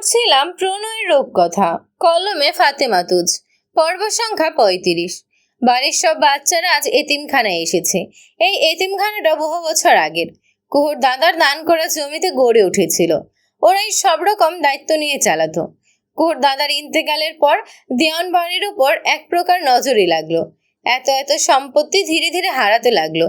পড়ছিলাম প্রণয়ের রূপকথা, কলমে ফাতেমা তুজ, পর্ব সংখ্যা পঁয়ত্রিশ। বাড়ির সব বাচ্চারা আজ এতিমখানায় এসেছে। এই এতিমখানাটা বহু বছর আগের। কুহুর দাদার দান করা জমিতে গড়ে উঠেছিল। ওরাই সব রকম দায়িত্ব নিয়ে চালাতো। কুহুর দাদার ইন্তেকালের পর দেওয়ান বাড়ির উপর এক প্রকার নজরই লাগল। এত এত সম্পত্তি ধীরে ধীরে হারাতে লাগল।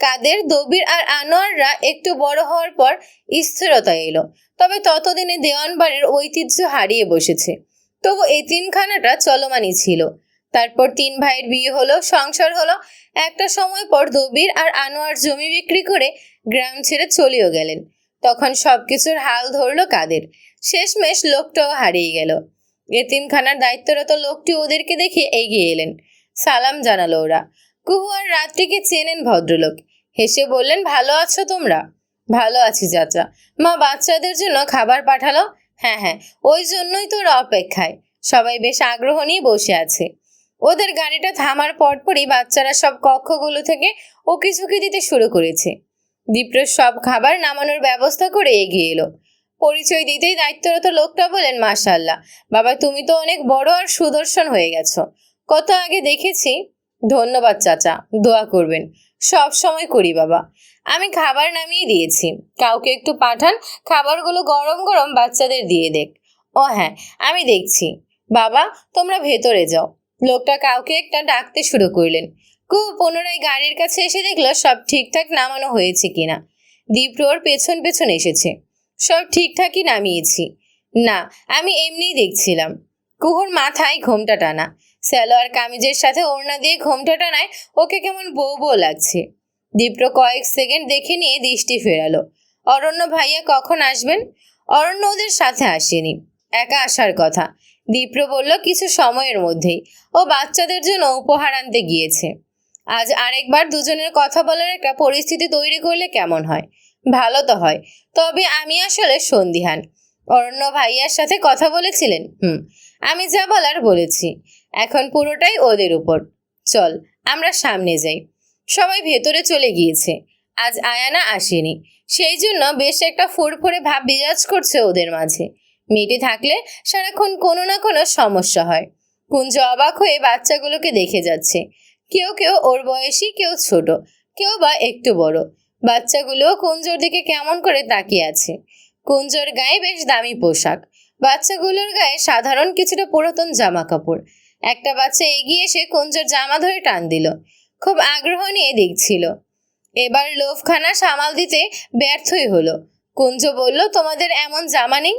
কাদের দবির আর আনোয়াররা একটু বড় হওয়ার পর স্থিরতা এলো। তবে ততদিনে দেওয়ান বাড়ির ঐতিহ্য হারিয়ে বসেছে। তবু এতিমখানাটা চলমানই ছিল। তারপর তিন ভাইয়ের বিয়ে হলো, সংসার হলো। একটা সময় পর দবির আর আনোয়ার জমি বিক্রি করে গ্রাম ছেড়ে চলেও গেলেন। তখন সবকিছুর হাল ধরলো কাদের। শেষমেশ লোকটাও হারিয়ে গেল। এতিমখানার দায়িত্বরত লোকটি ওদেরকে দেখে এগিয়ে এলেন। সালাম জানালো ওরা। কুহু আর রাত্রিকে চেনেন ভদ্রলোক। হেসে বললেন, ভালো আছো তোমরা? ভালো আছি চাচা। মা, বাচ্চাদের জন্য খাবার পাঠালো? হ্যাঁ হ্যাঁ ওই জন্যই তোর অপেক্ষায়। সবাই বেশ আগ্রহ নিয়ে বসে আছে। ওদের গাড়িটা থামার পরপরই বাচ্চারা সব কক্ষগুলো থেকে ওকে ঝুঁকি দিতে শুরু করেছে। দীপ্র সব খাবার নামানোর ব্যবস্থা করে এগিয়ে এলো। পরিচয় দিতেই দায়িত্বরত লোকটা বলেন মাশাল্লাহ, বাবা, তুমি তো অনেক বড় আর সুদর্শন হয়ে গেছো। কত আগে দেখেছি? ধন্যবাদ চাচা, দোয়া করবেন। সব সময় করি বাবা। আমি খাবার নামিয়ে দিয়েছি। কাউকে একটু পাঠান, খাবারগুলো গরম গরম বাচ্চাদের দিয়ে দেখ। ও হ্যাঁ আমি দেখছি। বাবা, তোমরা ভেতরে যাও। লোকটা কাউকে একটা ডাকতে শুরু করলেন। কু পুনরায় গাড়ির কাছে এসে দেখল সব ঠিকঠাক নামানো হয়েছে কিনা। দীপ্রর পেছন পেছন এসেছে। সব ঠিকঠাকই নামিয়েছি। না, আমি এমনিই দেখছিলাম। কুহুর মাথায় ঘোমটা টানা। সালোয়ার কামিজের সাথে ওড়না দিয়ে ঘোমটা টানায় ওকে কেমন বউ বউ লাগছে। দীপ্র কয়েক সেকেন্ড দেখে নিয়ে দৃষ্টি ফেরালো। অরণ্য ভাইয়া কখন আসবেন? অরণ্য ওদের সাথে আসেনি। একা আসার কথা। দীপ্র বলল, কিছু সময়ের মধ্যেই। ও বাচ্চাদের জন্য উপহার আনতে গিয়েছে। আজ আরেকবার দুজনের কথা বলার একটা পরিস্থিতি তৈরি করলে কেমন হয়? ভালো তো হয়। তবে আমি আসলে সন্দিহান। অরণ্য ভাইয়ার সাথে কথা বলেছিলেন? হুম। আমি যা বলার বলেছি। এখন পুরোটাই ওদের উপর। চল, আমরা সামনে যাই। সবাই ভেতরে চলে গিয়েছে। আজ আয়ানা আসেনি। সেই জন্য বেশ একটা ফুরফুরে ভাব বিরাজ করছে ওদের মাঝে। মেয়েটি থাকলে সারাক্ষণ কোনো না কোনো সমস্যা হয়। কুঞ্জ অবাক হয়ে বাচ্চাগুলোকে দেখে যাচ্ছে। কেউ কেউ ওর বয়সী, কেউ ছোট। কেউ বা একটু বড়। বাচ্চাগুলো কুঞ্জর দিকে কেমন করে তাকিয়ে আছে। কুঞ্জর গায়ে বেশ দামি পোশাক। বাচ্চাগুলোর গায়ে সাধারণ কিছুটা পুরাতন জামা কাপড় একটা বাচ্চা এগিয়ে এসে কুঞ্জর জামা ধরে টান দিল। খুব আগ্রহ নিয়ে দেখছিল। এবার লোভখানা সামাল দিতে ব্যর্থই হলো। কুঞ্জ বলল, তোমাদের এমন জামা নেই?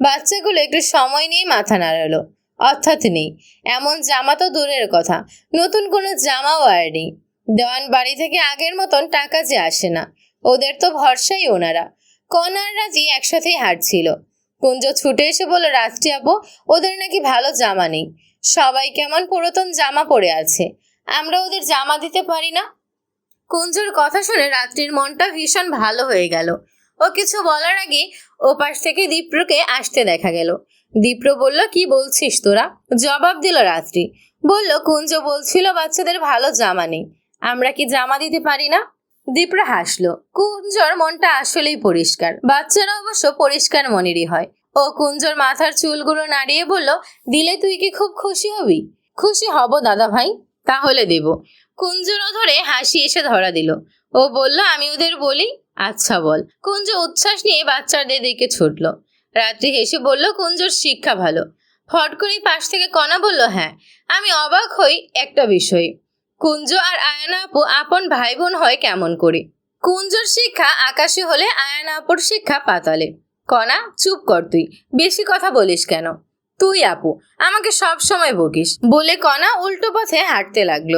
বাচ্চাগুলো একটু সময় নিয়ে মাথা নাড়ালো। অর্থাৎ নেই। এমন জামা তো দূরের কথা। নতুন কোনো জামাও আর নেই। দেওয়ান বাড়ি থেকে আগের মতন টাকা যে আসে না। ওদের তো ভরসাই ওনারা। কনার রাজি একসাথেই হাঁটছিল। কুঞ্জ ছুটে এসে বলল, রাত্রি আপু ওদের নাকি ভালো জামা নেই। সবাই কেমন পুরাতন জামা পরে আছে। আমরা ওদের জামা দিতে পারি না? কুঞ্জর কথা শুনে রাত্রির মনটা ভীষণ ভালো হয়ে গেল। ও কিছু বলার আগে ওপাশ থেকে দীপ্রকে আসতে দেখা গেল। দীপ্র বলল, কি বলছিস তোরা? জবাব দিল রাত্রি। বলল, কুঞ্জ বলছিল বাচ্চাদের ভালো জামা নেই। আমরা কি জামা দিতে পারি না? দীপ্র হাসলো কুঞ্জর মনটা আসলেই পরিষ্কার? বাচ্চারা অবশ্য পরিষ্কার মনেরই হয়। ও কুঞ্জর মাথার চুলগুলো নাড়িয়ে বলল, দিলে তুই কি খুব খুশি হবি? খুশি হব দাদা ভাই, তাহলে দেব। কুঞ্জর ধরে হাসি এসে ধরা দিল। ও বলল, আমি ওদের বলি? আচ্ছা বল। কুঞ্জ উচ্ছ্বাস নিয়ে বাচ্চাদের দিকে ছুটলো। রাত্রি হেসে বলল, কুঞ্জর শিক্ষা ভালো। ফট করেই পাশ থেকে কণা বলল হ্যাঁ আমি অবাক হই একটা বিষয়ে। কুঞ্জ আর আয়না আপু, আপন ভাই বোন হয় কেমন করে? কুঞ্জর শিক্ষা আকাশে হলে আয়না আপুর শিক্ষা পাতালে। কণা চুপ কর তুই, বেশি কথা বলিস কেন? তুই আপু, আমাকে সব সময় বকিস, বলে কণা উল্টো পথে হাঁটতে লাগল।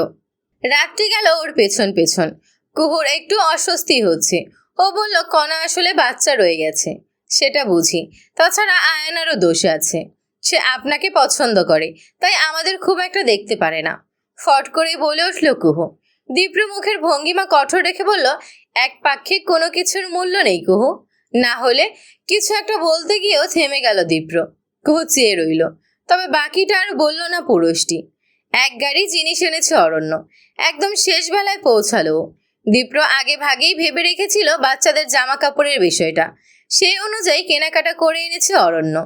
রাত্রি গেল ওর পেছন পেছন। কুহুর একটু অস্বস্তি হচ্ছে। ও বলল কণা আসলে বাচ্চা রয়ে গেছে। সেটা বুঝি। তাছাড়া আয়নারও দোষ আছে। সে আপনাকে পছন্দ করে, তাই আমাদের খুব একটা দেখতে পারে না। ফট করে বলে উঠল, কুহু। দীপ্র মুখের ভঙ্গিমা কঠোর রেখে বলল, এক পাক্ষিক কোনো কিছুর মূল্য নেই, কুহু। না হলে কিছু একটা বলতে গিয়েও থেমে গেল দীপ্র। কুহু চেয়ে রইল, তবে বাকিটা আর বলল না পুরুষটি। এক গাড়ি জিনিস এনেছে অরণ্য, একদম শেষ বেলায় পৌঁছালো। দীপ্র আগে ভাগেই ভেবে রেখেছিল বাচ্চাদের জামা কাপড়ের বিষয়টা। সেই অনুযায়ী কেনাকাটা করে এনেছে অরণ্য।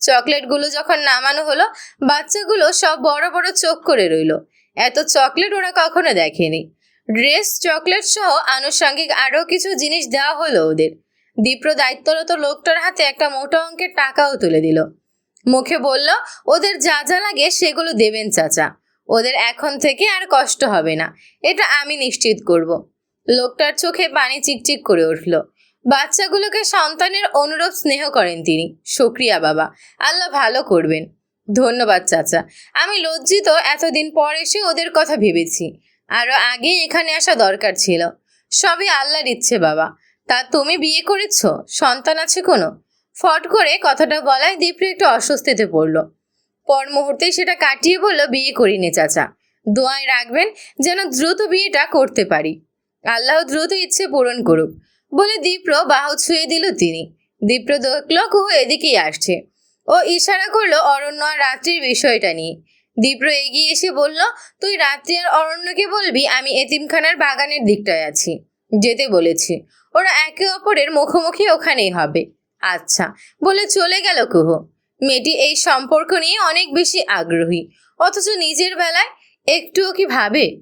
চকলেটগুলো যখন নামানো হলো, বাচ্চাগুলো সব বড় বড় চোখ করে রইল। এত চকলেট ওরা কখনো দেখেনি। ড্রেস, চকলেট সহ আনুষঙ্গিক আরও কিছু জিনিস দেওয়া হলো ওদের। দীপ্র দায়িত্বরত লোকটার হাতে একটা মোটা অঙ্কের টাকাও তুলে দিল। মুখে বলল, ওদের যা যা লাগে সেগুলো দেবেন, চাচা। ওদের এখন থেকে আর কষ্ট হবে না। এটা আমি নিশ্চিত করব। লোকটার চোখে পানি চিকচিক করে উঠল। বাচ্চাগুলোকে সন্তানের অনুরূপ স্নেহ করেন তিনি। শুক্রিয়া বাবা। আল্লাহ ভালো করবেন। ধন্যবাদ, চাচা। আমি লজ্জিত এতদিন পর এসে ওদের কথা ভেবেছি। আরও আগে এখানে আসা দরকার ছিল। সবই আল্লাহর ইচ্ছে, বাবা। তা তুমি বিয়ে করেছ? সন্তান আছে কোনো? ফট করে কথাটা বলায় দীপ্র একটু অস্বস্তিতে পড়ল। পর মুহূর্তেই সেটা কাটিয়ে বলল, বিয়ে করিনি, চাচা। দোয়ায় রাখবেন যেন দ্রুত বিয়েটা করতে পারি। আল্লাহ দ্রুত ইচ্ছে পূরণ করুক। বলে দীপ্র বাহু ছুঁয়ে দিল তিনি। দীপ্র দেখল, কুহু, এদিকেই আসছে। ও ইশারা করল অরণ্য আর রাত্রির বিষয়টা নিয়ে। দীপ্র এগিয়ে এসে বলল, তুই রাত্রি আর অরণ্যকে বলবি, আমি এতিমখানার বাগানের দিকটায় আছি। যেতে বলেছি। ওরা একে অপরের মুখোমুখি ওখানেই হবে। আচ্ছা বলে চলে গেল কুহ। মেয়েটি এই সম্পর্ক নিয়ে অনেক বেশি আগ্রহী। অথচ নিজের বেলায় একটুও কি ভাবে?